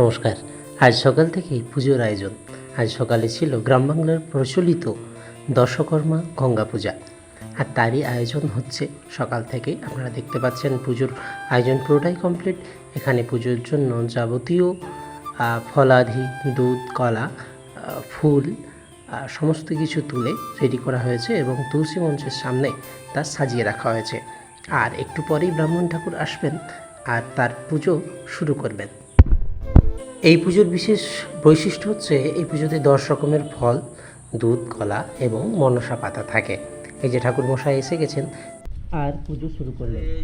নমস্কার। আজ সকাল থেকেই পুজোর আয়োজন। আজ সকালে ছিল গ্রাম বাংলার প্রচলিত দশকর্মা গঙ্গা পূজা। আর তারই আয়োজন হচ্ছে সকাল থেকে আপনারা দেখতে পাচ্ছেন পুজোর আয়োজন পুরোটাই কমপ্লিট এখানে পুজোর জন্য যাবতীয় ফলাদি, দুধ, কলা ফুল সমস্ত কিছু তুলে রেডি করা হয়েছে এবং তুলসী মঞ্চের সামনে তা সাজিয়ে রাখা হয়েছে। আর একটু পরেই ব্রাহ্মণ ঠাকুর আসবেন আর তার পুজো শুরু করবেন। এই পুজোর বিশেষ বৈশিষ্ট্য হচ্ছে এই পুজোতে দশ রকমের ফল দুধ কলা এবং মনসা পাতা থাকে। এই যে ঠাকুর মশাই এসে গেছেন আর পুজো শুরু করলেন। এই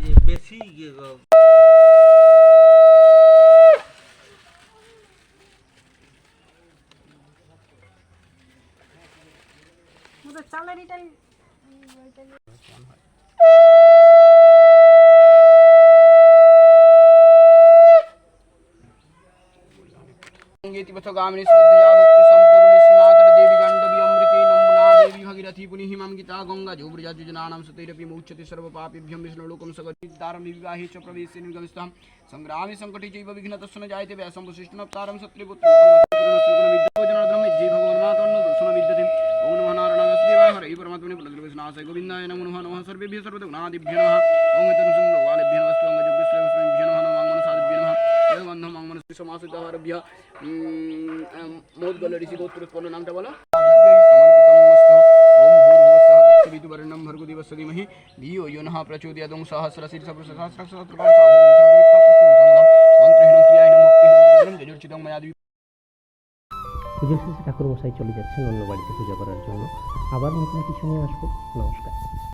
श्रद्धया भक्ति संपूर्णी सीमातर देवी गांडवी अमृते नम्बुना देवी भगीरथी पुनिः मां गीता गंगा जोब्रजा जुजनानां सुतैरपि मुच्यते सर्वपापेभ्यं विष्णुलोकं सगतिदारं विवाहे च प्रवेशे निर्गमिष्ठां संग्रामे संकटे चैव विघ्नतस्सु न जायते व्यासं वसिष्ठनप्तारं सत्रिपुत्रं जय भगवान् मातन्न दोषण विद्यते ओम नमः नारायणाय वासुदेवाय हरे परमात्मने पुनर्विष्णाय गोविन्दाय नमो नमः नमः सर्वेभ्यः सर्वदेवनादिभ्यो नमः ओम সমাস ভারতীয় মোদ গল ঋষি গোত্র উৎপন্ন নামটা বলো। विदुवर्णं भर्गुदिवस्य धीमहि धियो यो नः प्रचोदयादुं सहस्रशीर्षप्रसहस्रसहस्रकृतं मयादि পুজোর শেষে ঠাকুর মশাই চলে যাচ্ছেন অন্য বাড়িতে পুজো করার জন্য। আবার নতুন কিছু নিয়ে আসব। নমস্কার।